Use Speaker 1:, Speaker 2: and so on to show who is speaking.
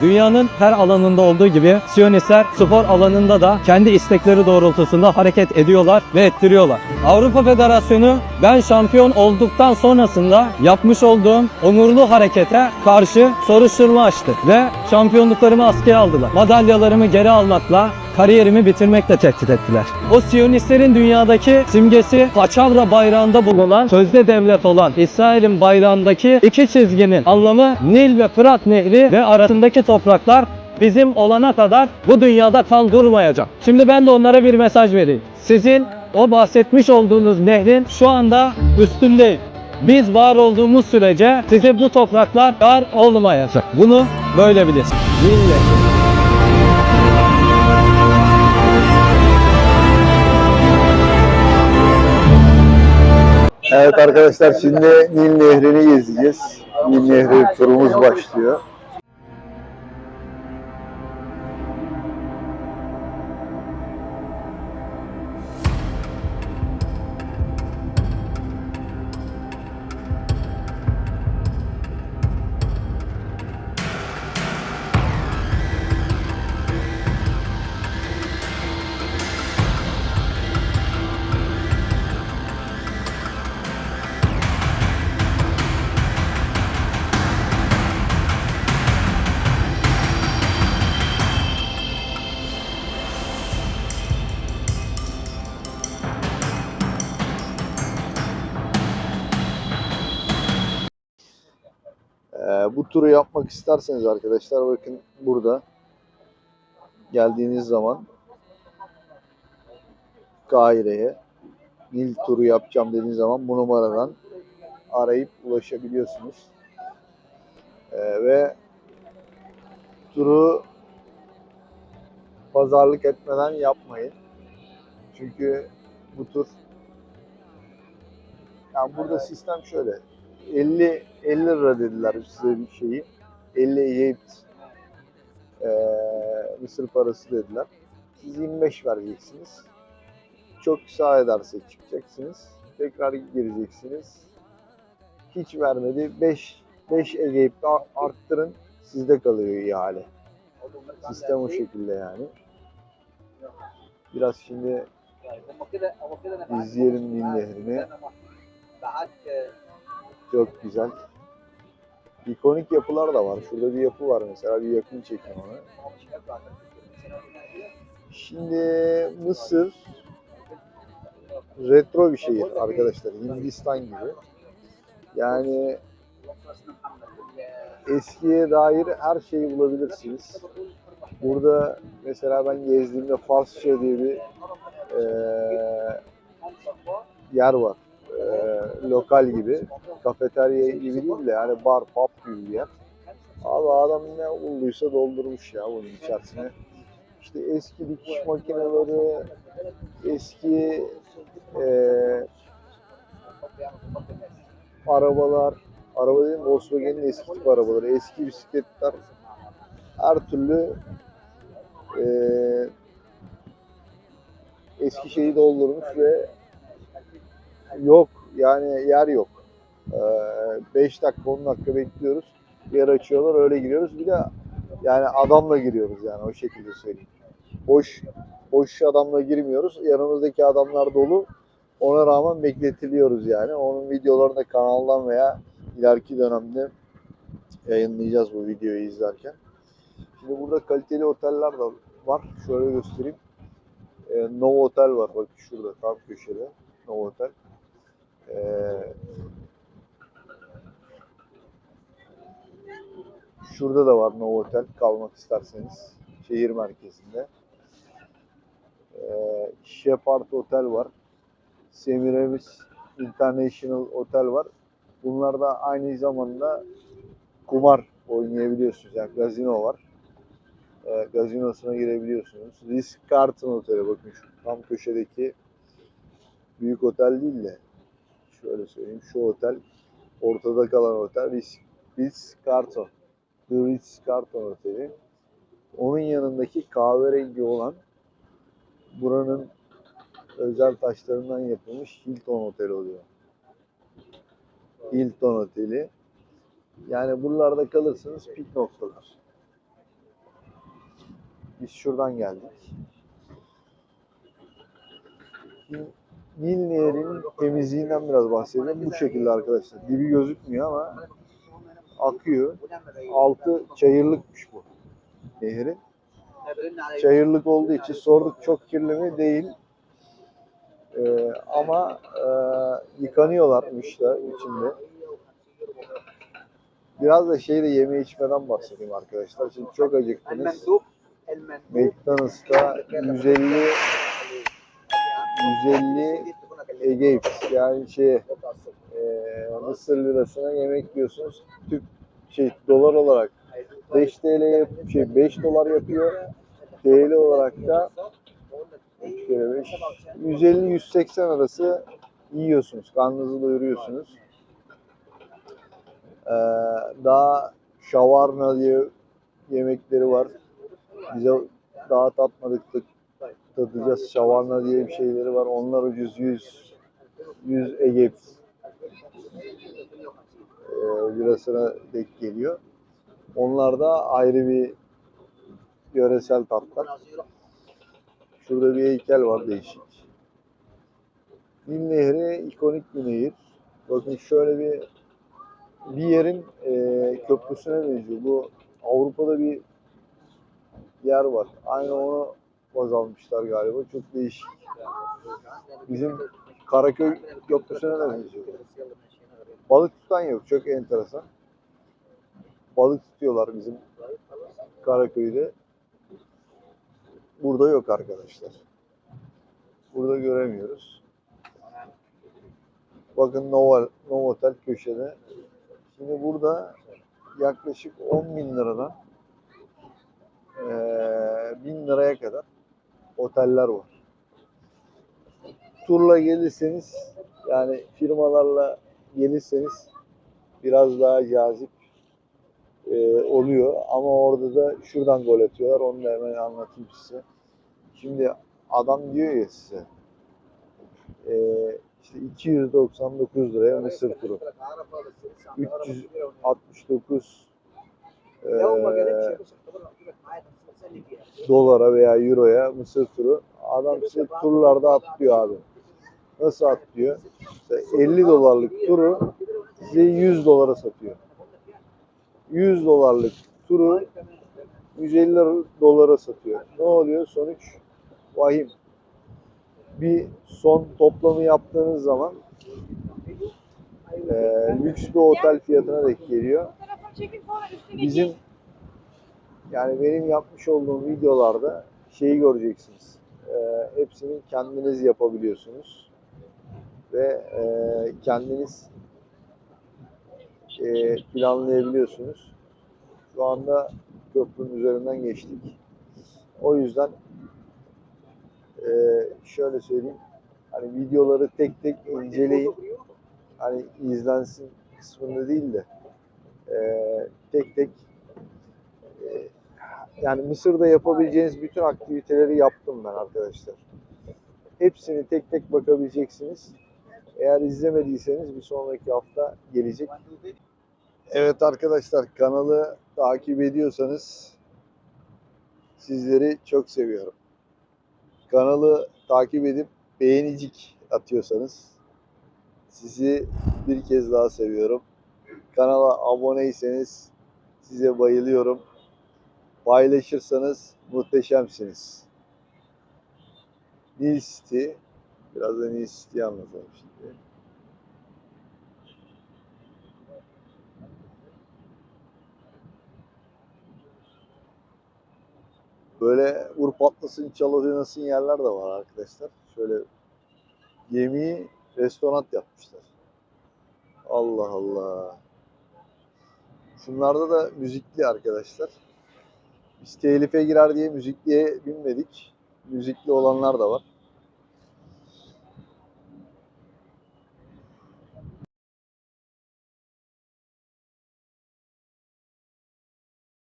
Speaker 1: Dünyanın her alanında olduğu gibi Siyonistler spor alanında da kendi istekleri doğrultusunda hareket ediyorlar ve ettiriyorlar. Avrupa Federasyonu ben şampiyon olduktan sonrasında yapmış olduğum onurlu harekete karşı soruşturma açtı ve şampiyonluklarımı askıya aldılar. Madalyalarımı geri almakla kariyerimi bitirmekle tehdit ettiler. O Siyonistlerin dünyadaki simgesi Paçavra bayrağında bulunan sözde devlet olan İsrail'in bayrağındaki iki çizginin anlamı Nil ve Fırat Nehri ve arasındaki topraklar bizim olana kadar bu dünyada kan durmayacak. Şimdi ben de onlara bir mesaj vereyim. Sizin o bahsetmiş olduğunuz nehrin şu anda üstündeyim. Biz var olduğumuz sürece size bu topraklar dar olmayacak. Bunu böyle bilin. Nil
Speaker 2: Evet arkadaşlar şimdi Nil Nehri'ni gezeceğiz. Nil Nehri turumuz başlıyor. Turu yapmak isterseniz arkadaşlar bakın burada geldiğiniz zaman Kahire'ye Nil turu yapacağım dediğiniz zaman bu numaradan arayıp ulaşabiliyorsunuz. Ee, ve turu pazarlık etmeden yapmayın. Çünkü bu tur yani burada sistem şöyle 50 50 lira dediler size bir şeyi. 50 Egipt eee Mısır parası dediler. Siz 25 vereceksiniz. Çok sağ ederse çıkacaksınız. Tekrar gireceksiniz. Hiç vermedi. 5 5 Egipt arttırın. Sizde kalıyor ihale. Sistem o şekilde yani. Biraz şimdi izleyelim Nehri'ni. Çok güzel. İkonik yapılar da var. Şurada bir yapı var mesela. Bir yakın çekim onu. Şimdi Mısır retro bir şehir arkadaşlar. Hindistan gibi. Yani eskiye dair her şeyi bulabilirsiniz. Burada mesela ben gezdiğimde Farsça diye bir eee, yer var. Eee, lokal gibi. Kafeterya gibi değil de yani bar, pub gibi bir yer. Abi adam ne bulduysa doldurmuş ya bunun içerisine. İşte eski dikiş makineleri, eski eee, arabalar, araba değil Volkswagen'in eski tip arabaları, eski bisikletler, her türlü eee, eski şeyi doldurmuş ve yok yani yer yok. 5 dakika 10 dakika bekliyoruz. Yer açıyorlar öyle giriyoruz. Bir de yani adamla giriyoruz yani o şekilde söyleyeyim. Boş boş adamla girmiyoruz. Yanımızdaki adamlar dolu. Ona rağmen bekletiliyoruz yani. Onun videolarını da kanaldan veya ileriki dönemde yayınlayacağız bu videoyu izlerken. Şimdi burada kaliteli oteller de var. Şöyle göstereyim. Ee, Nova Otel var bak şurada tam köşede. Nova Otel. Ee, şurada da var Nova Otel kalmak isterseniz. Şehir merkezinde. Ee, Shepard Otel var. Semiramis International Otel var. Bunlar da aynı zamanda kumar oynayabiliyorsunuz. Yani gazino var. Ee, gazinosuna girebiliyorsunuz. Risk Carlton Oteli bakın şu tam köşedeki büyük otel değil de şöyle söyleyeyim şu otel ortada kalan otel Ritz, Ritz Carlton. The Ritz Carlton Oteli. Onun yanındaki kahverengi olan buranın özel taşlarından yapılmış Hilton Otel oluyor. Hilton Oteli. Yani buralarda kalırsınız pik noktalar. Biz şuradan geldik. Nil Nehri'nin temizliğinden biraz bahsedelim. Bu şekilde arkadaşlar. Dibi gözükmüyor ama akıyor. Altı çayırlıkmış bu nehrin. Çayırlık olduğu için sorduk çok kirli mi? Değil. Ee, ama e, yıkanıyorlarmış da içinde. Biraz da şeyle yeme içmeden bahsedeyim arkadaşlar. Şimdi çok acıktınız. McDonald's'ta 150 150 Ege yani şey e, Mısır lirasına yemek yiyorsunuz. Türk şey dolar olarak 5 TL yap- şey 5 dolar yapıyor. TL olarak da 3 kere 5 150-180 arası yiyorsunuz. Karnınızı doyuruyorsunuz. Ee, daha şavarna diye yemekleri var. Bize daha tatmadık tık tadacağız. Şavarna diye bir şeyleri var. Onlar ucuz 100 100 Ege e, lirasına denk geliyor. Onlar da ayrı bir yöresel tatlar. Şurada bir heykel var değişik. Nil Nehri ikonik bir nehir. Bakın şöyle bir bir yerin e, köprüsüne benziyor. Bu Avrupa'da bir yer var. Aynı onu baz almışlar galiba. Çok değişik. Bizim Karaköy köprüsüne de benziyor. Balık tutan yok. Çok enteresan. Balık tutuyorlar bizim Karaköy'de. Burada yok arkadaşlar. Burada göremiyoruz. Bakın Nova, Novotel köşede. Şimdi burada yaklaşık 10 bin liradan eee 1000 liraya kadar oteller var. Turla gelirseniz yani firmalarla gelirseniz biraz daha cazip eee, oluyor. Ama orada da şuradan gol atıyorlar. Onu da hemen anlatayım size. Şimdi adam diyor ya size eee işte 299 liraya Mısır turu. 369 eee, dolara veya euroya Mısır turu. Adam size turlarda atlıyor abi. Nasıl atlıyor? İşte 50 dolarlık turu size 100 dolara satıyor. 100 dolarlık turu 150 dolara satıyor. Ne oluyor? Sonuç vahim. Bir son toplamı yaptığınız zaman eee, lüks bir otel fiyatına denk geliyor. Bizim. Yani benim yapmış olduğum videolarda şeyi göreceksiniz. Ee, hepsini kendiniz yapabiliyorsunuz. Ve e, kendiniz e, planlayabiliyorsunuz. Şu anda köprünün üzerinden geçtik. O yüzden e, şöyle söyleyeyim. Hani videoları tek tek inceleyin. Hani izlensin kısmında değil de e, tek tek e, yani Mısır'da yapabileceğiniz bütün aktiviteleri yaptım ben arkadaşlar. Hepsini tek tek bakabileceksiniz. Eğer izlemediyseniz bir sonraki hafta gelecek. Evet arkadaşlar kanalı takip ediyorsanız sizleri çok seviyorum. Kanalı takip edip beğenicik atıyorsanız sizi bir kez daha seviyorum. Kanala aboneyseniz size bayılıyorum. Paylaşırsanız muhteşemsiniz. Nil City. Biraz da Nil City'yi anlatalım şimdi. Böyle vur patlasın çal oynasın yerler de var arkadaşlar. Şöyle gemiyi restoran yapmışlar. Allah Allah. Şunlarda da müzikli arkadaşlar. Biz telife girer diye müzikliye binmedik. Müzikli olanlar da var.